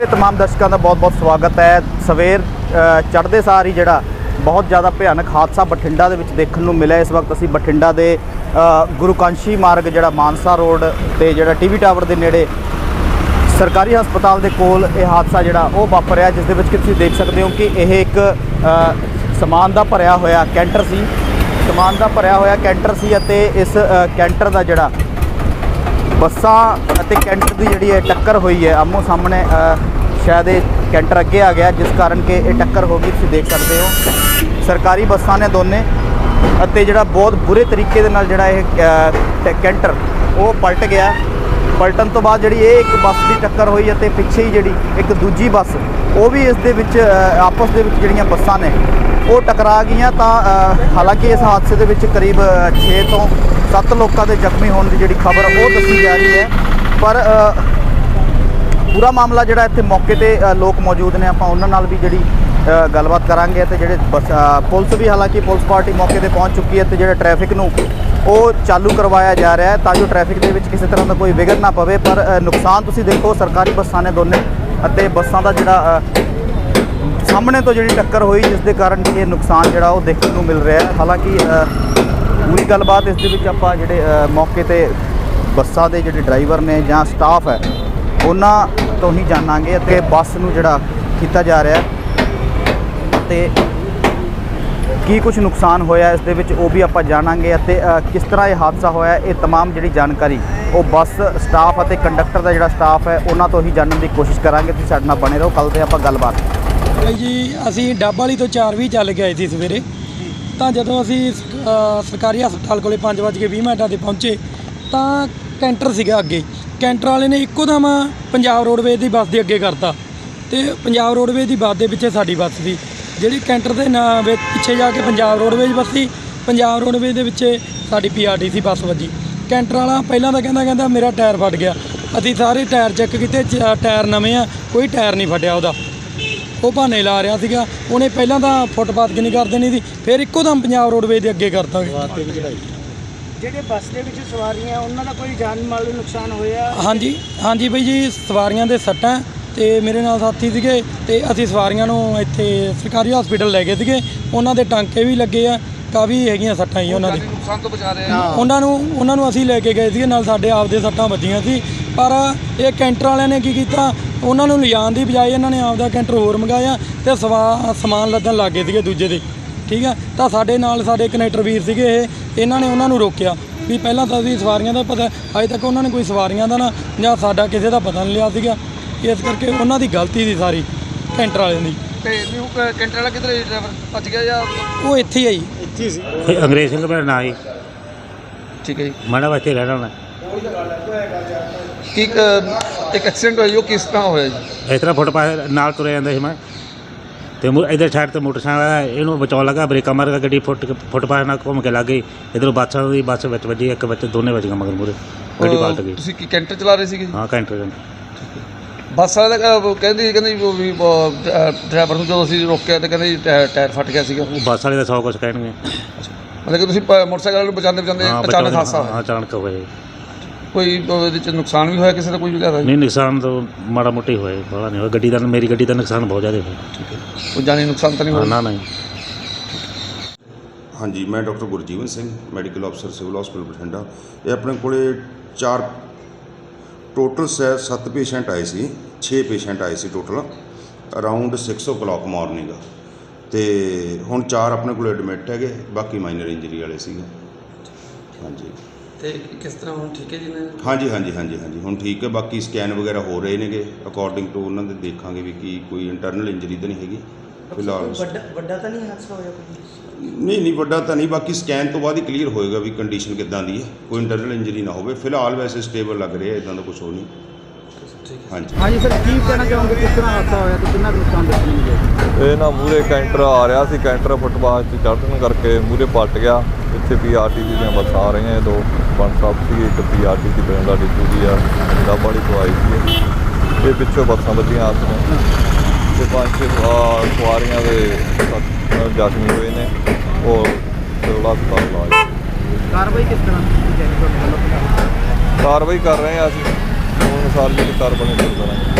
ਤਮਾਮ ਦਰਸ਼ਕਾਂ ਦਾ ਬਹੁਤ-ਬਹੁਤ ਸਵਾਗਤ ਹੈ। ਸਵੇਰ ਚੜ੍ਹਦੇ ਸਾਰ ਹੀ ਜਿਹੜਾ ਬਹੁਤ ਜ਼ਿਆਦਾ ਭਿਆਨਕ ਹਾਦਸਾ ਬਠਿੰਡਾ ਦੇ ਵਿੱਚ ਦੇਖਣ ਨੂੰ ਮਿਲਿਆ। ਇਸ ਵਕਤ ਅਸੀਂ ਬਠਿੰਡਾ ਦੇ ਗੁਰੂ ਕਾਂਸ਼ੀ ਮਾਰਗ, ਜਿਹੜਾ ਮਾਨਸਾ ਰੋਡ ਤੇ ਜਿਹੜਾ ਟੀਵੀ ਟਾਵਰ ਦੇ ਨੇੜੇ ਸਰਕਾਰੀ ਹਸਪਤਾਲ ਦੇ ਕੋਲ ਇਹ ਹਾਦਸਾ ਜਿਹੜਾ ਉਹ ਵਾਪਰਿਆ, ਜਿਸ ਦੇ ਵਿੱਚ ਕਿ ਤੁਸੀਂ ਦੇਖ ਸਕਦੇ ਹੋ ਕਿ ਇਹ ਇੱਕ ਸਮਾਨ ਦਾ ਭਰਿਆ ਹੋਇਆ ਕੈਂਟਰ ਸੀ। ਸਮਾਨ ਦਾ ਭਰਿਆ ਹੋਇਆ ਕੈਂਟਰ ਸੀ ਅਤੇ ਇਸ ਕੈਂਟਰ ਦਾ ਜਿਹੜਾ ਬੱਸਾਂ ਅਤੇ ਕੈਂਟਰ ਦੀ ਜਿਹੜੀ ਹੈ ਟੱਕਰ ਹੋਈ ਹੈ ਆਮੋ ਸਾਹਮਣੇ ਸ਼ਾਇਦ ਇਹ ਕੈਂਟਰ ਅੱਗੇ ਆ ਗਿਆ ਜਿਸ ਕਾਰਨ ਕਿ ਇਹ ਟੱਕਰ ਹੋ ਗਈ ਤੁਸੀਂ ਦੇਖ ਸਕਦੇ ਹੋ। ਸਰਕਾਰੀ ਬੱਸਾਂ ਨੇ ਦੋਨੇ ਅਤੇ ਜਿਹੜਾ ਬਹੁਤ ਬੁਰੇ ਤਰੀਕੇ ਦੇ ਨਾਲ ਜਿਹੜਾ ਇਹ ਅ, ਕੈਂਟਰ ਉਹ ਪਲਟ ਗਿਆ। ਪਲਟਣ ਤੋਂ ਬਾਅਦ ਜਿਹੜੀ ਇਹ ਇੱਕ ਬੱਸ ਦੀ ਟੱਕਰ ਹੋਈ ਅਤੇ ਪਿੱਛੇ ਹੀ ਜਿਹੜੀ ਇੱਕ ਦੂਜੀ ਬੱਸ ਉਹ ਵੀ ਇਸ ਦੇ ਵਿੱਚ ਆਪਸ ਦੇ ਵਿੱਚ ਜਿਹੜੀਆਂ ਬੱਸਾਂ ਨੇ ਉਹ ਟਕਰਾ ਗਈਆਂ ਤਾਂ ਹਾਲਾਂਕਿ ਇਸ ਹਾਦਸੇ ਦੇ ਵਿੱਚ ਕਰੀਬ 6 ਤੋਂ 7 ਲੋਕਾਂ ਦੇ ਜ਼ਖਮੀ ਹੋਣ ਦੀ ਜਿਹੜੀ ਖਬਰ ਉਹ ਦੱਸੀ ਜਾ ਰਹੀ ਹੈ। ਪਰ ਪੂਰਾ ਮਾਮਲਾ ਜਿਹੜਾ ਇੱਥੇ ਮੌਕੇ ਤੇ ਲੋਕ ਮੌਜੂਦ ਨੇ, ਆਪਾਂ ਉਹਨਾਂ ਨਾਲ ਵੀ ਜਿਹੜੀ ਗੱਲਬਾਤ ਕਰਾਂਗੇ ਤੇ ਜਿਹੜੇ ਬੱਸ- ਪੁਲਿਸ ਵੀ ਹਾਲਾਂਕਿ ਪੁਲਿਸ ਪਾਰਟੀ ਮੌਕੇ ਤੇ ਪਹੁੰਚ ਚੁੱਕੀ ਹੈ ਤੇ ਜਿਹੜਾ ਟ੍ਰੈਫਿਕ ਨੂੰ ਉਹ ਚਾਲੂ ਕਰਵਾਇਆ ਜਾ ਰਿਹਾ ਹੈ ਤਾਂ ਜੋ ਟ੍ਰੈਫਿਕ ਦੇ ਵਿੱਚ ਕਿਸੇ ਤਰ੍ਹਾਂ ਦਾ ਕੋਈ ਵਿਘਨ ਨਾ ਪਵੇ। ਪਰ ਨੁਕਸਾਨ ਤੁਸੀਂ ਦੇਖੋ, ਸਰਕਾਰੀ ਬੱਸਾਂ ਨੇ ਦੋਨੇ ਅਤੇ ਬੱਸਾਂ ਦਾ ਜਿਹੜਾ ਸਾਹਮਣੇ ਤੋਂ ਜਿਹੜੀ ਟੱਕਰ ਹੋਈ ਜਿਸ ਦੇ ਕਾਰਨ ਕਿ ਇਹ ਨੁਕਸਾਨ ਜਿਹੜਾ ਉਹ ਦੇਖਣ ਨੂੰ ਮਿਲ ਰਿਹਾ ਹੈ ਹਾਲਾਂਕਿ ਅ, ਪੂਰੀ ਗੱਲਬਾਤ ਇਸ ਦੇ ਵਿੱਚ ਆਪਾਂ ਜਿਹੜੇ ਅ, ਮੌਕੇ ਤੇ ਬੱਸਾਂ ਦੇ ਜਿਹੜੇ ਡਰਾਈਵਰ ਨੇ ਜਾਂ ਸਟਾਫ ਹੈ ਉਹਨਾਂ ਤੋਂ ਹੀ ਜਾਣਾਂਗੇ ਅਤੇ ਬੱਸ ਨੂੰ ਜਿਹੜਾ ਕੀਤਾ ਜਾ ਰਿਹਾ ਹੈ ਤੇ ਕੀ ਕੁਝ ਨੁਕਸਾਨ ਹੋਇਆ ਇਸ ਦੇ ਵਿੱਚ ਉਹ ਵੀ ਆਪਾਂ ਜਾਣਾਂਗੇ ਅਤੇ ਅ, ਕਿਸ ਤਰ੍ਹਾਂ ਇਹ ਹਾਦਸਾ ਹੋਇਆ ਇਹ तमाम ਜਿਹੜੀ ਜਾਣਕਾਰੀ ਉਹ ਬੱਸ ਸਟਾਫ ਅਤੇ ਕੰਡਕਟਰ ਦਾ ਜਿਹੜਾ ਸਟਾਫ ਹੈ ਉਹਨਾਂ ਤੋਂ ਹੀ ਜਾਣਨ ਦੀ ਕੋਸ਼ਿਸ਼ ਕਰਾਂਗੇ ਤੁਸੀਂ ਸਾਡੇ ਨਾਲ ਬਣੇ ਰਹੋ ਕੱਲ ਤੇ ਆਪਾਂ ਗੱਲਬਾਤ ਬਾਈ ਜੀ ਅਸੀਂ ਡੱਬ ਵਾਲੀ ਤੋਂ 4 ਵੀ ਚੱਲ ਕੇ ਆਏ ਸੀ ਸਵੇਰੇ। ਤਾਂ ਜਦੋਂ ਅਸੀਂ ਸ- ਅ, ਸਰਕਾਰੀ ਹਸਪਤਾਲ ਕੋਲੇ 5:20 ਮਿੰਟਾਂ ਤੇ ਪਹੁੰਚੇ ਤਾਂ ਕੈਂਟਰ ਸੀਗਾ ਅੱਗੇ। ਕੈਂਟਰ ਵਾਲੇ ਨੇ ਇੱਕੋ ਦਮ ਪੰਜਾਬ ਰੋਡਵੇਜ਼ ਦੀ ਬੱਸ ਦੇ ਅੱਗੇ ਕਰਤਾ। ਤੇ ਪੰਜਾਬ ਰੋਡਵੇਜ਼ ਦੀ ਬੱਸ ਦੇ ਪਿੱਛੇ ਸਾਡੀ ਬੱਸ ਸੀ ਜਿਹੜੀ ਕੈਂਟਰ ਦੇ ਨਾਂ ਵਿੱਚ ਪਿੱਛੇ ਜਾ ਕੇ ਪੰਜਾਬ ਰੋਡਵੇਜ਼ ਬੱਸ ਸੀ ਪੰਜਾਬ ਰੋਡਵੇਜ਼ ਦੇ ਵਿੱਚ ਸਾਡੀ ਪੀਆਰਟੀਸੀ ਬੱਸ ਵੱਜੀ। ਕੈਂਟਰ ਵਾਲਾ ਪਹਿਲਾਂ ਤਾਂ ਕਹਿੰਦਾ ਕਹਿੰਦਾ ਮੇਰਾ ਟਾਇਰ ਫਟ ਗਿਆ। ਅਸੀਂ ਸਾਰੇ ਟਾਇਰ ਚੈੱਕ ਕੀਤੇ ਚ- ਟਾਇਰ ਨਵੇਂ ਆ ਕੋਈ ਟਾਇਰ ਨਹੀਂ ਫਟਿਆ ਉਹਦਾ। ਉਹ ਬਹਾਨੇ ਲਾ ਰਿਹਾ ਸੀਗਾ। ਉਹਨੇ ਪਹਿਲਾਂ ਤਾਂ ਫੁੱਟਪਾਥ ਕਿ ਨਹੀਂ ਕਰ ਦੇਣੀ ਸੀ ਫਿਰ ਇੱਕੋ ਦਮ ਪੰਜਾਬ ਰੋਡਵੇਜ਼ ਦੇ ਅੱਗੇ ਕਰਤਾ ਜਿਹੜੇ ਬੱਸ ਦੇ ਵਿੱਚ ਸਵਾਰੀਆਂ ਉਹਨਾਂ ਦਾ ਕੋਈ ਜਾਨ ਮਾਲ ਨੂੰ ਨੁਕਸਾਨ ਹੋਇਆ? ਹਾਂਜੀ ਹਾਂਜੀ ਬਈ ਜੀ ਸਵਾਰੀਆਂ ਦੇ ਸੱਟਾਂ ਤੇ ਮੇਰੇ ਨਾਲ ਸਾਥੀ ਸੀਗੇ ਤੇ ਅਸੀਂ ਸਵਾਰੀਆਂ ਨੂੰ ਇੱਥੇ ਸਰਕਾਰੀ ਹਸਪੀਟਲ ਲੈ ਗਏ ਸੀਗੇ। ਉਹਨਾਂ ਦੇ ਟਾਂਕੇ ਵੀ ਲੱਗੇ ਆ ਕਾਫੀ ਹੈਗੀਆਂ ਸੱਟਾਂ ਹੀ ਉਹਨਾਂ ਦੇ। ਨੁਕਸਾਨ ਤੋਂ ਬਚਾ ਰਹੇ ਆ। ਉਹਨਾਂ ਨੂੰ ਉਹਨਾਂ ਨੂੰ ਅਸੀਂ ਲੈ ਕੇ ਗਏ ਸੀਗੇ ਨਾਲ ਸਾਡੇ ਆਪਦੇ ਸੱਟਾਂ ਵੱਜੀਆਂ ਸੀ। ਪਰ ਇਹ ਕੈਂਟਰ ਵਾਲਿਆਂ ਨੇ ਕੀ ਕੀਤਾ? ਉਹਨਾਂ ਨੂੰ ਲਿਜਾਣ ਦੀ ਬਜਾਏ ਇਹਨਾਂ ਨੇ ਆਪਦਾ ਕੈਂਟਰ ਹੋਰ ਮੰਗਾਇਆ ਤੇ ਸਵਾ ਸਮਾਨ ਲੱਦਣ ਲੱਗ ਗਏ ਸੀਗੇ ਦੂਜੇ ਦੇ। ਠੀਕ ਆ? ਤਾਂ ਸਾਡੇ ਨਾਲ ਸਾਡੇ ਕਨੈਕਟਰ ਵੀਰ ਸੀਗੇ ਇਹ। ਇਹਨਾਂ ਨੇ ਉਹਨਾਂ ਨੂੰ ਰੋਕਿਆ ਵੀ ਪਹਿਲਾਂ ਤਾਂ ਅਸੀਂ ਸਵਾਰੀਆਂ ਦਾ ਪਤਾ ਅਜੇ ਤੱਕ ਉਹਨਾਂ ਨੇ ਕੋਈ ਸਵਾਰੀਆਂ ਦਾ ਨਾ ਜਾਂ ਸਾਡਾ ਕਿਸੇ ਦਾ ਪਤਾ ਨਹੀਂ ਲਿਆ ਸੀਗਾ। ਇਸ ਕਰਕੇ ਉਹਨਾਂ ਦੀ ਗਲਤੀ ਸੀ ਸਾਰੀ ਕੈਂਟਰ ਵਾਲਿਆਂ ਦੀ। ਤੇ ਨਿਊ ਕੈਂਟਰ ਵਾਲਾ ਕਿਧਰ ਡਰਾਈਵਰ ਭੱਜ ਗਿਆ ਜਾਂ ਉਹ ਇੱਥੇ ਹੀ ਆਈ ਇਹ ਅੰਗਰੇਜ਼ ਸਿੰਘ ਮੇਰਾ ਨਾਂ ਜੀ। ਠੀਕ ਹੈ ਜੀ। ਮਾੜਾ ਵਾਸਤੇ ਰਹਿਣਾ ਮੈਂ ਕੀ ਇੱਕ ਇੱਕ ਐਕਸੀਡੈਂਟ ਹੋਇਆ ਜੀ ਉਹ ਕਿਸ ਤਰ੍ਹਾਂ ਹੋਇਆ ਜੀ? ਇਸ ਤਰ੍ਹਾਂ ਫੁੱਟਪਾਥ ਨਾਲ ਤੁਰਿਆ ਜਾਂਦਾ ਸੀ ਮੈਂ। ਤੇ ਮੁ- ਇੱਧਰ ਸਾਈਡ ਤੇ ਮੋਟਰਸਾਈਕਲ ਆਇਆ ਇਹਨੂੰ ਬਚਾਉਣ ਲੱਗਾ ਬ੍ਰੇਕਾਂ ਮਾਰ ਕੇ ਗੱਡੀ ਫੁੱਟ ਕੇ- ਫੁੱਟਪਾਥ ਨਾਲ ਘੁੰਮ ਕੇ ਲੱਗ ਗਈ। ਇਧਰੋਂ ਬੱਸਾਂ ਦੀ ਬੱਸ ਵਿੱਚ ਵੱਜੀ ਇੱਕ ਵਿੱਚ ਦੋਨੇ ਵੱਜ ਗਏ ਮਗਰ ਮੂਰੇ ਗੱਡੀ ਪਲਟ ਗਈ। ਤੁਸੀਂ ਕੀ ਕੈਂਟਰ ਚਲਾ ਰਹੇ ਸੀਗੇ ਜੀ? ਹਾਂ ਕੈਂਟਰ ਬੱਸ ਵਾਲਾ ਤਾਂ ਅਹ, ਕਹਿੰਦੀ ਉਹ ਵੀ ਡਰਾਈਵਰ ਨੂੰ ਜਦੋਂ ਅਸੀਂ ਰੋਕਿਆ ਤੇ ਕਹਿੰਦੇ ਜੀ ਟਾਇਰ ਟਾਇਰ ਫਟ ਗਿਆ ਸੀਗਾ। ਉਹ ਬੱਸ ਵਾਲੇ ਦਾ ਸੌ ਕੁਛ ਕਹਿਣਗੇ। ਮਤਲਬ ਕਿ ਤੁਸੀਂ ਪ- ਮੋਟਰਸਾਈਕਲ ਵਾਲੇ ਨੂੰ ਬਚਾਉਂਦੇ ਬਚਾਉਂਦੇ ਅਚਾਨਕ ਬਚਾਉਣ- ਹਾਦਸਾ ਹਾਂ ਅਚਾਨਕ ਹੋਇਆ ਜੀ। ਕੋਈ ਉਹਦੇ ਚ ਨੁਕਸਾਨ ਵੀ ਹੋਇਆ ਕਿਸੇ ਦਾ ਕੋਈ ਵੀ ਜ਼ਿਆਦਾ? ਨਹੀਂ ਨੁਕਸਾਨ ਤਾਂ ਮਾੜਾ ਮੋਟਾ ਹੀ ਹੋਇਆ ਬੜਾ ਨਹੀਂ ਹੋਇਆ। ਗੱਡੀ ਦਾ ਮੇਰੀ ਗੱਡੀ ਦਾ ਨੁਕਸਾਨ ਬਹੁਤ ਜ਼ਿਆਦਾ ਹੋਇਆ। ਕੋਈ ਜਾਨੀ ਨੁਕਸਾਨ ਤਾਂ ਨਹੀਂ ਹੋਇਆ? ਨਾ ਨਹੀਂ ਹਾਂਜੀ ਮੈਂ ਡਾਕਟਰ ਗੁਰਜੀਵਨ ਸਿੰਘ ਮੈਡੀਕਲ ਅਫਸਰ ਸਿਵਲ ਹਸਪੀਟਲ ਬਠਿੰਡਾ। ਇਹ ਆਪਣੇ ਕੋਲੇ ਚਾਰ ਟੋਟਲ ਸ ਸੱਤ ਪੇਸ਼ੈਂਟ ਆਏ ਸੀ 6 ਪੇਸ਼ੈਂਟ ਆਏ ਸੀ ਟੋਟਲ ਅਰਾਊਂਡ 6 o'clock ਮਾਰਨਿੰਗ ਤੇ ਹੁਣ ਚਾਰ ਆਪਣੇ ਕੋਲੇ ਐਡਮਿਟ ਹੈਗੇ ਬਾਕੀ ਮਾਈਨਰ ਇੰਜਰੀ ਵਾਲੇ ਸੀਗੇ। ਹਾਂਜੀ। ਤੇ ਕਿਸ ਤਰ੍ਹਾਂ ਹੁਣ ਠੀਕ ਹੈ ਜੀ ਨੇ ਹਾਂਜੀ ਹਾਂਜੀ ਹਾਂਜੀ ਹਾਂਜੀ। ਹੁਣ ਠੀਕ ਹੈ ਬਾਕੀ ਸਕੈਨ ਵਗੈਰਾ ਹੋ ਰਹੇ ਨੇਗੇ। ਅਕੋਰਡਿੰਗ ਟੂ ਉਹਨਾਂ ਦੇ ਦੇਖਾਂਗੇ ਵੀ ਕੀ ਕੋਈ ਇੰਟਰਨਲ ਇੰਜਰੀ ਤਾਂ ਨਹੀਂ ਹੈਗੀ ਫਿਲਹਾਲ। ਵੱਡਾ ਵੱਡਾ ਤਾਂ ਨਹੀਂ ਹਾਦਸਾ ਹੋਇਆ ਕੋਈ? ਨਹੀਂ ਨਹੀਂ ਵੱਡਾ ਤਾਂ ਨਹੀਂ ਬਾਕੀ ਸਕੈਨ ਤੋਂ ਬਾਅਦ ਹੀ ਕਲੀਅਰ ਹੋਏਗਾ ਵੀ ਕੰਡੀਸ਼ਨ ਕਿੱਦਾਂ ਦੀ ਹੈ। ਕੋਈ ਇੰਟਰਨਲ ਇੰਜਰੀ ਨਾ ਹੋਵੇ। ਫਿਲਹਾਲ ਵੈਸੇ ਸਟੇਬਲ ਲੱਗ ਰਿਹਾ ਇਦਾਂ ਦਾ ਕੁਝ ਹੋ ਨਹੀਂ। ਹਾਂਜੀ। ਹਾਂਜੀ ਸਰ ਕੀ ਕਹਿਣਾ ਚਾਹੋਗੇ? ਕਿਸ ਤਰ੍ਹਾਂ ਹਾਦਸਾ ਹੋਇਆ ਤੇ ਕਿੰਨਾ ਕੁ ਨੁਕਸਾਨ ਦੇਖਣ ਨੂੰ ਮਿਲਿਆ? ਇਹ ਨਾ ਮੂਰੇ ਕੈਂਟਰ ਆ ਰਿਹਾ ਸੀ ਕੈਂਟਰ ਫੁੱਟਪਾਥ 'ਚ ਚੜ੍ਹਨ ਕਰਕੇ ਮੂਰੇ ਪਲਟ ਗਿਆ। ਇੱਥੇ ਪੀਆਰਟੀਸੀ ਦੀਆਂ ਬੱਸਾਂ ਆ ਰਹੀਆਂ ਦੋ ਪੰਜ ਸੱਤ ਸੀ ਇੱਕ ਪੀਆਰਟੀਸੀ ਬਰਿੰਦਾ ਡਿਪੂ ਦੀ ਆ ਡੱਬ ਵਾਲੀ ਤੋਂ ਆਈ ਸੀ ਇਹ। ਪਿੱਛੋਂ ਬੱਸਾਂ ਵੱਜੀਆਂ ਆਸ ਨੂੰ ਤੇ ਪੰਜ ਛੇ ਸਵਾ- ਸਵਾਰੀਆਂ ਦੇ ਜ਼ਖਮੀ ਹੋਏ ਨੇ ਉਹ ਸਿਵਲ ਹਸਪਤਾਲ ਕਾਰਵਾਈ ਕਿਸ ਤਰ੍ਹਾਂ ਦੀ ਜਾਰੀ ਤੁਹਾਡੇ ਵੱਲੋਂ? ਕਾਰਵਾਈ ਕਰ ਰਹੇ ਆ ਅਸੀਂ। ਉਹ ਅਨੁਸਾਰ ਜਿਹੜੀ ਕਾਰਵਾਈ ਕਰਾਂਗੇ।